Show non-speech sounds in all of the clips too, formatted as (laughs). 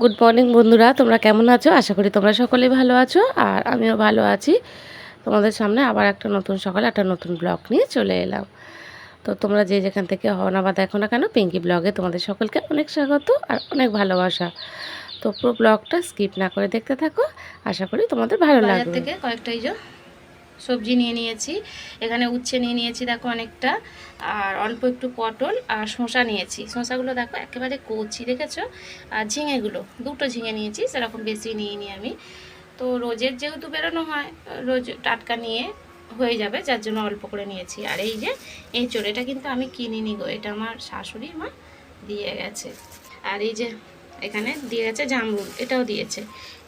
Good morning বন্ধুরা। তোমরা কেমন আছো? আশা করি তোমরা সকলেই ভালো আছো আর আমিও ভালো আছি। তোমাদের সামনে আবার একটা নতুন সকালে একটা নতুন ব্লগ নিয়ে চলে এলাম। তো তোমরা যে যেখান থেকে হও না বা দেখো না কেন পিঙ্কি ব্লগে তোমাদের সকলকে অনেক স্বাগত আর অনেক ভালোবাসা। তো পুরো ব্লগটা স্কিপ না করে দেখতে থাকো। আশা করি তোমাদের ভালো লাগবে। থেকে কয়েকটা এই যে সবজি নিয়ে নিয়েছি। এখানে উচ্ছে নিয়ে নিয়েছি, দেখো অনেকটা। আর অল্প একটু পটল আর শসা নিয়েছি। শসাগুলো দেখো একেবারে কচি, দেখেছ? আর ঝিঙেগুলো, দুটো ঝিঙে নিয়েছি, সেরকম বেশি নিইনি আমি। তো রোজের যেহেতু বেরোনো হয়, রোজ টাটকা নিয়ে হয়ে যাবে, যার জন্য অল্প করে নিয়েছি। আর এই যে এঁচড়, এটা কিন্তু আমি কিনিনি গো, এটা আমার শাশুড়ি মা দিয়ে গেছে। আর এই যে এখানে দিয়ে গেছে জামরুল, এটাও দিয়েছে।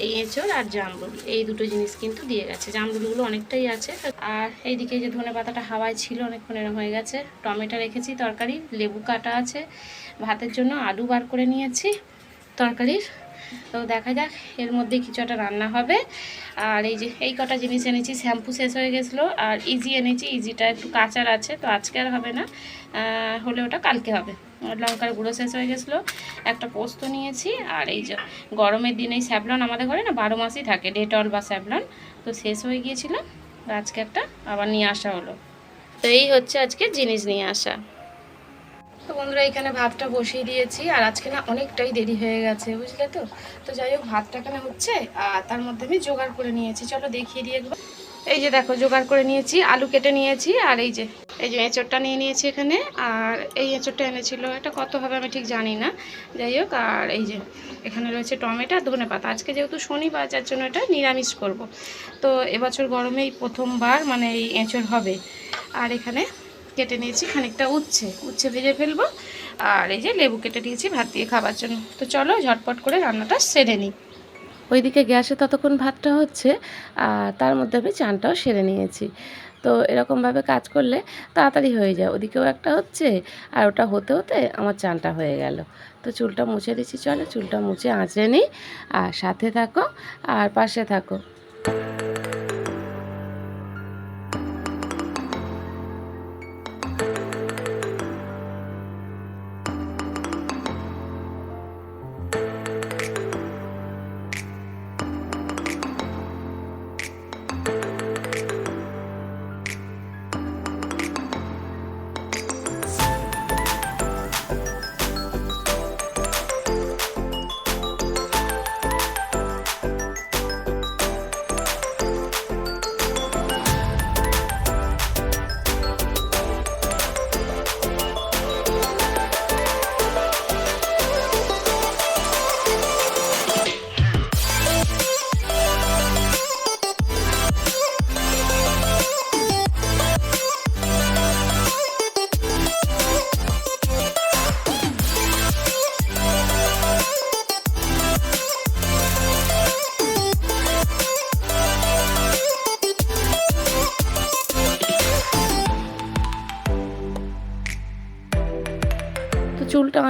এই এঁচড় আর জামরুল, এই দুটো জিনিস কিন্তু দিয়ে গেছে। জামরুলগুলো অনেকটাই আছে। আর এইদিকে যে ধনে পাতাটা হাওয়ায় ছিল, অনেকক্ষণ এরম হয়ে গেছে। টমেটো রেখেছি, তরকারি, লেবু কাটা আছে। ভাতের জন্য আলু বার করে নিয়েছি তরকারির। তো দেখা যাক, এর মধ্যে কিছু একটা রান্না হবে। আর এই যে, এই কটা জিনিস এনেছি, শ্যাম্পু শেষ হয়ে গেছিল। আর ইজি এনেছি, ইজিটা একটু কাঁচার আছে, তো আজকে আর হবে না। হলে ওটা কালকে হবে। লঙ্কার গুঁড়ো শেষ হয়ে গেছিল। একটা পোস্ত নিয়েছি, আর এই যে গরমের দিনে এই স্যাভলন আমাদের ঘরে না বারো মাসই থাকে, ডেটল বা স্যাভলন তো শেষ হয়ে গিয়েছিল আজকে একটা আবার নিয়ে আসা হলো। তো এই হচ্ছে আজকে জিনিস নিয়ে আসা। তো বন্ধুরা, এখানে ভাতটা বসিয়ে দিয়েছি, আর আজকে না অনেকটাই দেরি হয়ে গেছে, বুঝলে তো? তো যাই হোক, ভাতটা এখানে হচ্ছে, আর তার মধ্যে আমি জোগাড় করে নিয়েছি। চলো দেখিয়ে দিয়ে একবার। এই যে দেখো, জোগাড় করে নিয়েছি, আলু কেটে নিয়েছি, আর এই যে এই যে এঁচড়টা নিয়ে নিয়েছি এখানে, আর এই এঁচড়টা এনেছিল এটা কত হবে আমি ঠিক জানি না। যাই হোক, আর এই যে এখানে রয়েছে টমেটো আর ধনে পাতা। আজকে যেহেতু শনিবার, যার জন্য এটা নিরামিষ করব। তো এবছর গরমে এই প্রথমবার মানে এই এঁচড় হবে। আর এখানে কেটে নিয়েছি খানিকটা উচ্ছে। উচ্ছে ভেজে ফেলব। আর এই যে লেবু কেটে নিয়েছি ভাত দিয়ে খাবার জন্য। তো চলো ঝটপট করে রান্নাটা সেরে নিই। ওইদিকে গ্যাসে ততক্ষণ ভাতটা হচ্ছে, আর তার মধ্যে আমি চানটাও সেরে নিয়েছি। তো এরকমভাবে কাজ করলে তাড়াতাড়ি হয়ে যায়। ওদিকেও একটা হচ্ছে আর ওটা হতে হতে আমার চানটা হয়ে গেল। তো চুলটা মুছে দিচ্ছি, চলে চুলটা মুছে আঁচড়ে নিই। আর সাথে থাকো, আর পাশে থাকো।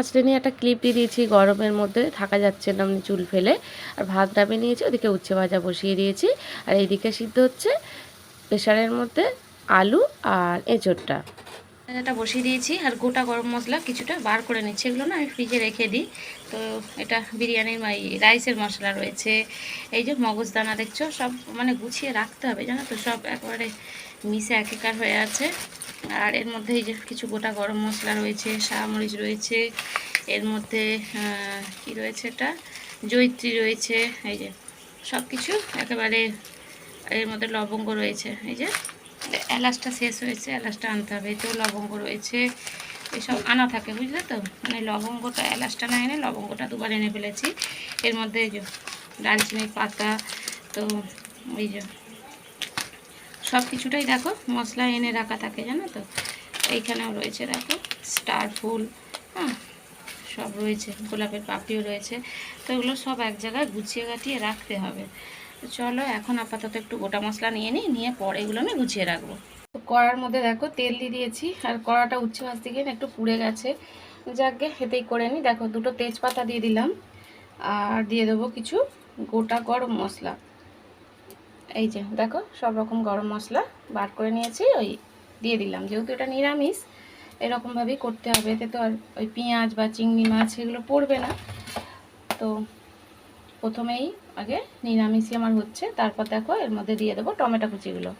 আঁচড়ে নিয়ে একটা ক্লিপ দিয়ে দিয়েছি, গরমের মধ্যে থাকা যাচ্ছে না এমনি চুল ফেলে। আর ভাত ডাবে নিয়েছি ওদিকে উচ্ছে ভাজা বসিয়ে দিয়েছি। আর এইদিকে সিদ্ধ হচ্ছে প্রেশারের মধ্যে আলু আর এঁচড়টা। এটা বসিয়ে দিয়েছি, আর গোটা গরম মশলা কিছুটা বার করে নিচ্ছি। এগুলো না আমি ফ্রিজে রেখে দিই। তো এটা বিরিয়ানির রাইসের মশলা রয়েছে। এই যে মগজদানা দেখছ, সব মানে গুছিয়ে রাখতে হবে, জানো তো, সব একবারে মিশে একাকার হয়ে আছে। আর এর মধ্যে এই যে কিছু গোটা গরম মশলা রয়েছে মরিচ রয়েছে, এর মধ্যে কি রয়েছে এটা? জৈত্রী রয়েছে, এই যে সব কিছু একেবারে এর মধ্যে লবঙ্গ রয়েছে, এই যে এলাচটা শেষ হয়েছে, এলাচটা আনতে হবে তো লবঙ্গ রয়েছে, এসব আনা থাকে, বুঝলে তো? মানে লবঙ্গটা, এলাচটা না এনে লবঙ্গটা দুবার এনে ফেলেছি। এর মধ্যে এই যে দারচিনির পাতা, তো এই যে সব কিছুটাই দেখো মশলা এনে রাখা থাকে, জানো তো? এইখানেও রয়েছে দেখো, স্টার ফুল হ্যাঁ? সব রয়েছে, গোলাপের পাপড়িও রয়েছে। তো এগুলো সব এক জায়গায় গুছিয়ে গাটিয়ে রাখতে হবে। চলো এখন আপাতত একটু গোটা মশলা নিয়ে নিই, নিয়ে পরে এগুলো আমি গুছিয়ে রাখব। তো কড়ার মধ্যে দেখো তেল দিয়ে দিয়েছি, আর কড়াটা উচ্ছে ভাজতে গিয়ে একটু পুড়ে গেছে। যাকে হেতেই করে নিই। দেখো দুটো তেজপাতা দিয়ে দিলাম, আর দিয়ে দেবো কিছু গোটা গরম মশলা। এই যে, দেখো, সব রকম গরম মশলা বার করে নিয়েছি, ওই দিয়ে দিলাম। যেহেতু এটা নিরামিষ এরকমভাবেই করতে হবে। এতে তো আর ওই পেঁয়াজ বা চিংড়ি মাছ এগুলো পড়বে না। তো প্রথমেই আগে নিরামিষই আমার হচ্ছে। তারপর দেখো, এর মধ্যে দিয়ে দেবো টমেটো কুচিগুলো।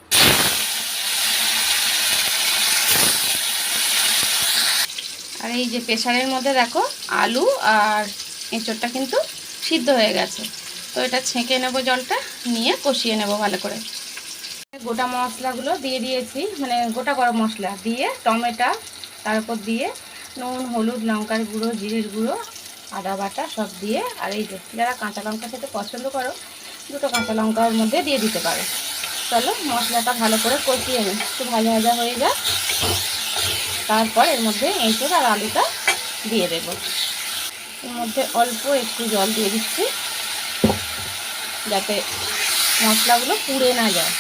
আর এই যে প্রেশারের মধ্যে দেখো, আলু আর এঁচড়টা কিন্তু সিদ্ধ হয়ে গেছে। তো এটা ছেঁকে নেব জলটা, নিয়ে কষিয়ে নেব ভালো করে। গোটা মশলাগুলো দিয়ে দিয়েছি মানে গোটা গরম মশলা দিয়ে টমেটো, তারপর দিয়ে নুন, হলুদ, লঙ্কার গুঁড়ো, জিরের গুঁড়ো, আদা বাটা সব দিয়ে, আর এই যে যারা কাঁচা লঙ্কা খেতে পছন্দ করো, দুটো কাঁচা লঙ্কার মধ্যে দিয়ে দিতে পারো। চলো মশলাটা ভালো করে কষিয়ে নিই, একটু ভাজা ভাজা হয়ে যাক। তারপর এর মধ্যে এঁচড় আর আলুটা দিয়ে দেব। এর মধ্যে অল্প একটু জল দিয়ে দিচ্ছি। যাতে মশলাগুলো পুড়ে না যায়।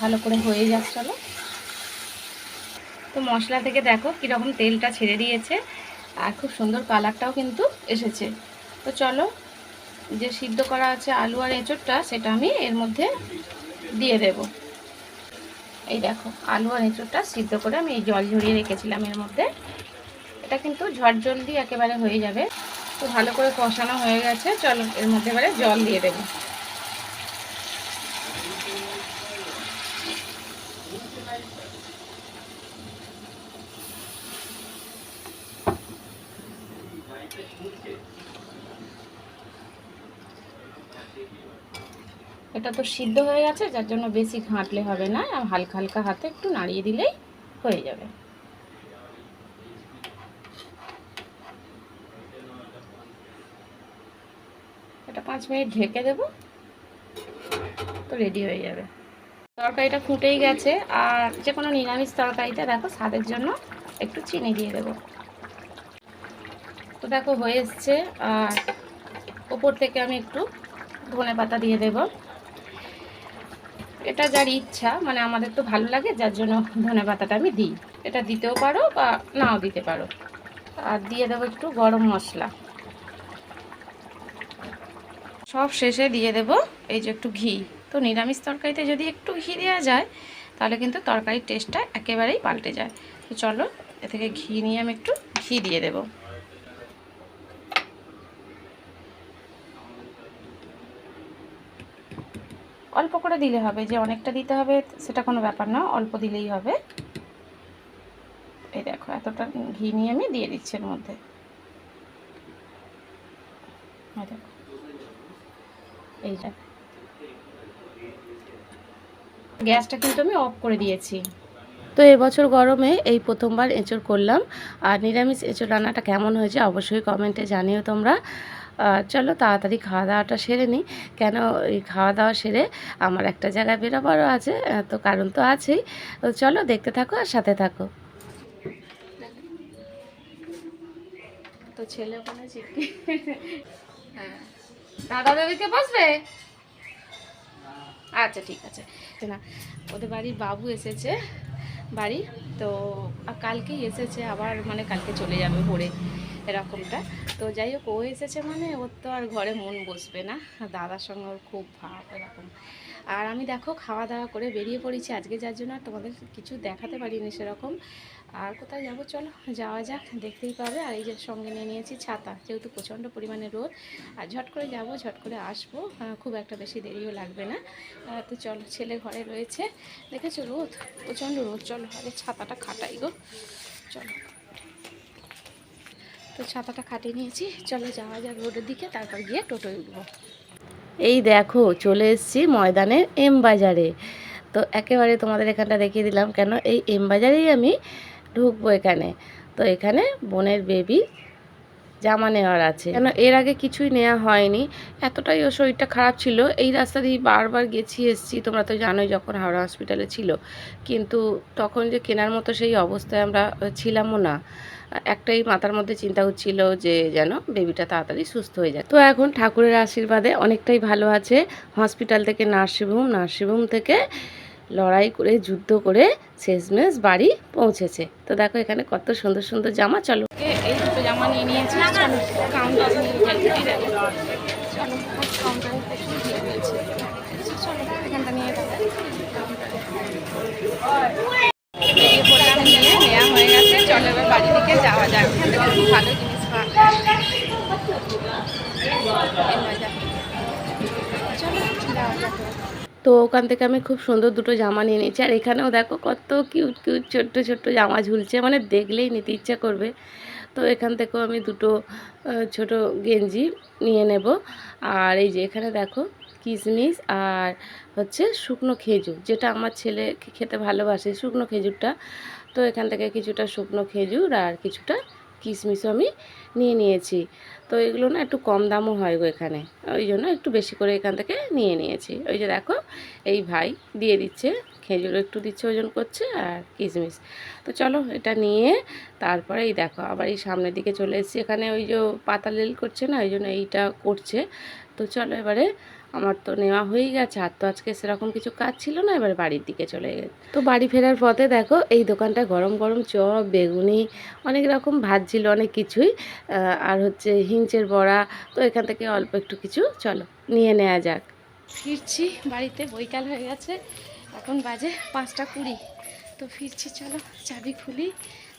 ভালো করে হয়ে যাক, চলো। তো মশলা থেকে দেখো কীরকম তেলটা ছেড়ে দিয়েছে, আর খুব সুন্দর কালারটাও কিন্তু এসেছে। তো চলো, যে সিদ্ধ করা আছে আলু আর এঁচড়টা, সেটা আমি এর মধ্যে দিয়ে দেব। এই দেখো, আলু আর এঁচড়টা সিদ্ধ করে আমি এই জল ঝরিয়ে রেখেছিলাম এর মধ্যে। এটা কিন্তু ঝট জলদি একেবারে হয়ে যাবে। তো ভালো করে কষানো হয়ে গেছে। চলো, এর মধ্যে এবারে জল দিয়ে দেবো। এটা তো সিদ্ধ হয়ে গেছে, যার জন্য বেশি ঘাঁটলে হবে না। হালকা হালকা হাতে একটু নাড়িয়ে দিলেই হয়ে যাবে। এটা পাঁচ মিনিট ঢেকে দেব, তো রেডি হয়ে যাবে। তরকারিটা ফুটেই গেছে, আর যে কোনো নিরামিষ তরকারিতে দেখো স্বাদের জন্য একটু চিনি দিয়ে দেব। তো দেখো হয়ে এসছে, আর ওপর থেকে আমি একটু ধনে পাতা দিয়ে দেবো। এটা যার ইচ্ছা মানে আমাদের তো ভালো লাগে, যার জন্য ধনে পাতাটা আমি দিই। এটা দিতেও পারো বা নাও দিতে পারো। আর দিয়ে দেবো একটু গরম মশলা। সব শেষে দিয়ে দেব এই যে একটু ঘি। তো নিরামিষ তরকারিতে যদি একটু ঘি দেওয়া যায়, তাহলে কিন্তু তরকারির টেস্টটা একেবারেই পাল্টে যায়। তো চলো, এ থেকে ঘি নিয়ে আমি একটু ঘি দিয়ে দেবো। অল্প করে দিলে হবে, যে অনেকটা দিতে হবে সেটা কোনো ব্যাপার না, অল্প দিলেই হবে। এই দেখো, এতটা ঘি নিয়ে আমি দিয়ে দিচ্ছি এর মধ্যে। এই এইটা। গ্যাসটা কিন্তু আমি অফ করে দিয়েছি। তো এবছর গরমে এই প্রথমবার এঁচড় করলাম। আর নিরামিষ এঁচড় রান্নাটা কেমন হয়েছে অবশ্যই কমেন্টে জানিও তোমরা। আর চলো তাড়াতাড়ি খাওয়া দাওয়াটা সেরে নিই কেন এই খাওয়া দাওয়া সেরে আমার একটা জায়গায় বেরোবারও আছে তো কারণ তো আছেই। তো চলো দেখতে থাকো আর সাথে থাকো। তো ছেলে ওখানে (laughs) হ্যাঁ। দাদা দাদিকে বসবে? আচ্ছা ঠিক আছে। না, ওদের বাড়ির বাবু এসেছে, বাড়ি, তো কালকেই এসেছে, আবার মানে কালকে চলে যাবে ভোরে। এরকমটা। তো যাই হোক, ও এসেছে মানে ওর তো আর ঘরে মন বসবে না। দাদার সঙ্গে ওর খুব ভাব এরকম। আর আমি দেখো, খাওয়া দাওয়া করে বেরিয়ে পড়েছি আজকে, যার জন্য আর তোমাদের কিছু দেখাতে পারিনি সেরকম। আর কোথায় যাব? চলো, যাওয়া যাক, দেখতেই পাবে। আর এই যে সঙ্গে নিয়ে নিয়েছি ছাতা, যেহেতু প্রচণ্ড পরিমাণে রোদ। আর ঝট করে যাব, ঝট করে আসব। খুব একটা বেশি দেরিও লাগবে না। তো চলো, ছেলে ঘরে রয়েছে। দেখেছ রোদ? প্রচণ্ড রোদ। চলো, আরে ছাতাটা খাটাই গো। চলো। তো ছাতাটা খাটিয়ে নিয়েছি। চলো যাওয়া যাক রোডের দিকে, তারপর গিয়ে টোটোয় উঠবো। এই দেখো, চলে এসেছি ময়দানের এম বাজারে। তো একেবারে তোমাদের এখানটা দেখিয়ে দিলাম কেন, এই এম বাজারেই আমি ঢুকবো এখানে। তো এখানে বোনের বেবি জামা নেওয়ার আছে। কেন এর আগে কিছুই নেওয়া হয়নি। এতটাই ওর শরীরটা খারাপ ছিল। এই রাস্তা দিয়ে বারবার গেছি, এসছি। তোমরা তো জানোই যখন হাওড়া হসপিটালে ছিল। কিন্তু তখন যে কেনার মতো সেই অবস্থায় আমরা ছিলামও না। একটাই মাথার মধ্যে চিন্তা হচ্ছিল যে যেন বেবিটা তাড়াতাড়ি সুস্থ হয়ে যায়। তো এখন ঠাকুরের আশীর্বাদে অনেকটাই ভালো আছে। হসপিটাল থেকে নার্সিংহোম নার্সিংহোম থেকে লড়াই করে, যুদ্ধ করে শেষমেশ বাড়ি পৌঁছেছে। তো দেখো এখানে কত সুন্দর সুন্দর জামা। চলো। এই দুটো জামা নিয়ে নিয়েছি। চলো কাউন্টারে নিয়ে যাই। চলো কাউন্টারে প্রচুর ভিড় চলো এখানটা নিয়ে বেরিয়ে পড়লাম নিয়ে নেওয়া হয়ে গেছে চলো এবার বাড়ি থেকে যাওয়া যায় এখান থেকে খুব ভালো জিনিস পাওয়া যায় এই মজা। চলো যাওয়া যাক। তো ওখান থেকে আমি খুব সুন্দর দুটো জামা নিয়ে নিয়েছি। আর এখানেও দেখো কত কিউট কিউট ছোট্ট ছোট্ট জামা ঝুলছে। মানে দেখলেই নিতে ইচ্ছা করবে। তো এখান থেকেও আমি দুটো ছোট গেঞ্জি নিয়ে নেব। আর এই যে এখানে দেখো কিশমিশ আর হচ্ছে শুকনো খেজুর, যেটা আমার ছেলে খেতে ভালোবাসে শুকনো খেজুরটা। তো এখান থেকে কিছুটা শুকনো খেজুর আর কিছুটা কিশমিশও আমি নিয়ে নিয়েছি। তো এগুলো না একটু কম দামও হয় গো এখানে, ওই জন্য একটু বেশি করে এখান থেকে নিয়ে নিয়েছি। ওই যে দেখো, এই ভাই দিয়ে দিচ্ছে খেজুর একটু দিচ্ছে, ওজন করছে আর কিশমিশ। তো চলো এটা নিয়ে তারপরে এই দেখো, আবার এই সামনের দিকে চলে এসেছি। এখানে ওই যে পাতা লেল করছে না, ওই জন্য এইটা করছে। তো চলো এবারে আমার তো নেওয়া হয়েই গেছে, আর তো আজকে সেরকম কিছু কাজ ছিল না, এবার বাড়ির দিকে চলে গেছে। তো বাড়ি ফেরার পথে দেখো, এই দোকানটা গরম গরম চপ, বেগুনি, অনেক রকম ভাজছিল অনেক কিছুই আর হচ্ছে হিঞ্চের বড়া। তো এখান থেকে অল্প একটু কিছু, চলো নিয়ে নেওয়া যাক। ফিরছি বাড়িতে, বৈকাল হয়ে গেছে। এখন বাজে পাঁচটা কুড়ি। তো ফিরছি চলো চাবি খুলি।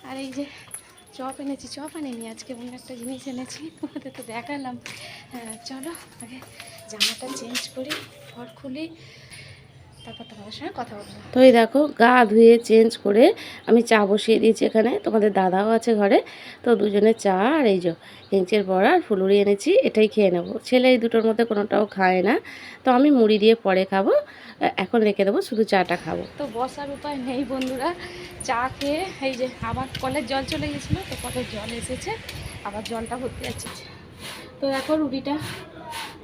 আর এই যে চপ এনেছি চপ আনিনি আজকে অন্য একটা জিনিস এনেছি তোমাদের তো দেখালাম। হ্যাঁ, চলো আগে জামাটা চেঞ্জ করি ঘর খুলি। তারপর তোমাদের সঙ্গে কথা বলব। তো এই দেখো গা ধুয়ে চেঞ্জ করে আমি চা বসিয়ে দিয়েছি এখানে। তোমাদের দাদাও আছে ঘরে। তো দুজনে চা আর এই যে হেঁচের বড়া আর ফুলুরি এনেছি এটাই খেয়ে নেব। ছেলে এই দুটোর মধ্যে কোনোটাও খায় না। তো আমি মুড়ি দিয়ে পরে খাব। এখন রেখে দেবো শুধু চাটা খাব। তো বসার উপায় নেই বন্ধুরা। চা খেয়ে এই যে আবার কলের জল চলে গেছিল তো কলের জল এসেছে। আবার জলটা ভর্তি যাচ্ছে তো এখন রুটিটা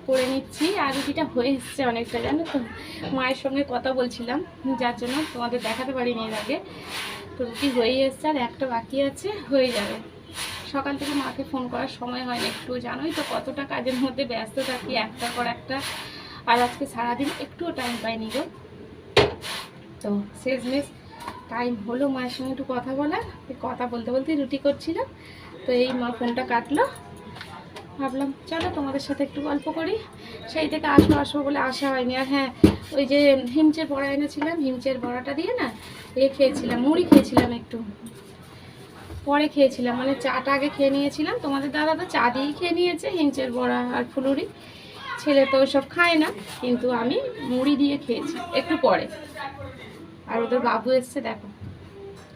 করে নিচ্ছি। আর রুটিটা হয়ে এসছে অনেকটা, জানো তো? মায়ের সঙ্গে কথা বলছিলাম, যার জন্য তোমাদের দেখাতে পারিনি এর আগে। তো রুটি হয়ে এসছে আর একটা বাকি আছে, হয়ে যাবে। সকাল থেকে মাকে ফোন করার সময় হয় না একটু, জানোই তো কতটা কাজের মধ্যে ব্যস্ত থাকি, একটার পর একটা। আর আজকে সারাদিন একটুও টাইম পাইনি গো। তো শেষমেশ টাইম হলো মায়ের সঙ্গে একটু কথা বলার। কথা বলতে বলতে রুটি করছিলাম। তো এই মা ফোনটা কাটলো। ভাবলাম, চলো তোমাদের সাথে একটু গল্প করি। সেই থেকে আসব আসব বলে আসা হয়নি। আর হ্যাঁ ওই যে হিমচের বড়া এনেছিলাম, হিমচের বড়াটা দিয়ে না, এ খেয়েছিলাম, মুড়ি খেয়েছিলাম একটু। পরে খেয়েছিলাম মানে চাটা আগে খেয়ে নিয়েছিলাম। তোমাদের দাদা তো চা দিয়েই খেয়ে নিয়েছে, হিমচের বড়া আর ফুলুরি। ছেলে তো ওসব খায় না, কিন্তু আমি মুড়ি দিয়ে খেয়েছি, একটু পরে। আর ওদের বাবু এসছে, দেখো,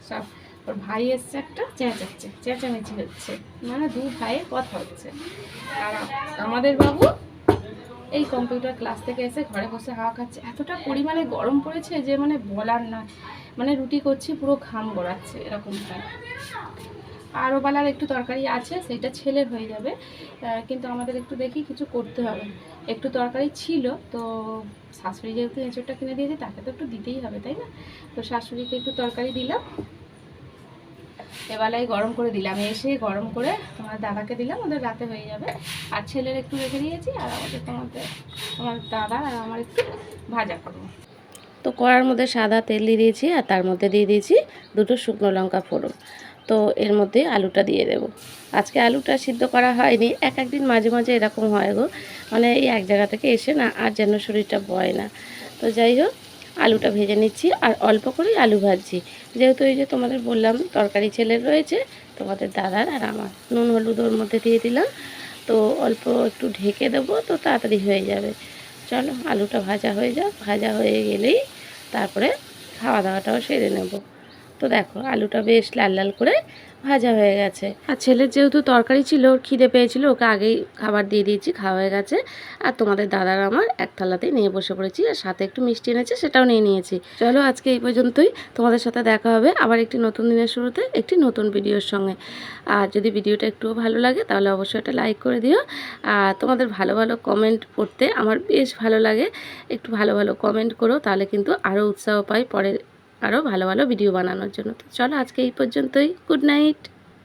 সব ওর ভাই এসছে একটা চেঁচাচ্ছে, চেঁচামেচি হচ্ছে। মানে দু ভাইয়ের কথা হচ্ছে। আর আমাদের বাবু এই কম্পিউটার ক্লাস থেকে এসে ঘরে বসে হাওয়া খাচ্ছে। এতটা পরিমাণে গরম পড়েছে যে মানে বলার না মানে রুটি করছি, পুরো ঘাম গড়াচ্ছে এরকম হয় আরও বেলার একটু তরকারি আছে সেটা ছেলের হয়ে যাবে। কিন্তু আমাদের একটু দেখি কিছু করতে হবে। একটু তরকারি ছিল, তো শাশুড়ি যেহেতু এঁচড়টা কিনে দিয়েছে, তাকে তো একটু দিতেই হবে, তাই না? তো শাশুড়িকে একটু তরকারি দিলাম। এবেলায় গরম করে দিলাম। এসে গরম করে তোমার দাদাকে দিলাম, ওদের রাতে হয়ে যাবে। আর ছেলের একটু রেখে দিয়েছি, আর আমাদের তোমাদের তোমার দাদা আর আমার একটু ভাজা করব। তো কড়ার মধ্যে সাদা তেল দিয়ে দিয়েছি, আর তার মধ্যে দিয়ে দিয়েছি দুটো শুকনো লঙ্কা ফোড়ন। তো এর মধ্যে আলুটা দিয়ে দেব। আজকে আলুটা সিদ্ধ করা হয়নি, এক একদিন মাঝে মাঝে এরকম হয় গো। মানে এই এক জায়গা থেকে এসে না আর যেন শরীরটা বয় না। তো যাই হোক আলুটা ভেজে নিচ্ছি আর অল্প করেই আলু ভাজছি। যেহেতু এই যে তোমাদের বললাম, তরকারি ছেলের রয়েছে, তোমাদের দাদার আর আমার। নুন হলুদ ওর মধ্যে দিয়ে দিলাম। তো অল্প একটু ঢেকে দেবো, তো তাড়াতাড়ি হয়ে যাবে। চলো, আলুটা ভাজা হয়ে যাক। ভাজা হয়ে গেলেই তারপরে খাওয়া দাওয়াটাও সেরে নেব। তো দেখো, আলুটা বেশ লাল লাল করে ভাজা হয়ে গেছে। আর ছেলের যেহেতু তরকারি ছিল, ওর খিদে পেয়েছিল, ওকে আগেই খাবার দিয়ে দিয়েছি, খাওয়া হয়ে গেছে। আর তোমাদের দাদার আমার এক থালাতেই নিয়ে বসে পড়েছি, আর সাথে একটু মিষ্টি এনেছে, সেটাও নিয়ে নিয়েছি। চলো আজকে এই পর্যন্তই, তোমাদের সাথে দেখা হবে আবার একটি নতুন দিনের শুরুতে, একটি নতুন ভিডিওর সঙ্গে। আর যদি ভিডিওটা একটুও ভালো লাগে, তাহলে অবশ্যই একটা লাইক করে দিও। আর তোমাদের ভালো ভালো কমেন্ট পড়তে আমার বেশ ভালো লাগে। একটু ভালো ভালো কমেন্ট করো, তাহলে কিন্তু আরও উৎসাহ পাই পরে আরও ভালো ভালো ভিডিও বানানোর জন্য। তো চলো আজকে এই পর্যন্তই। Good night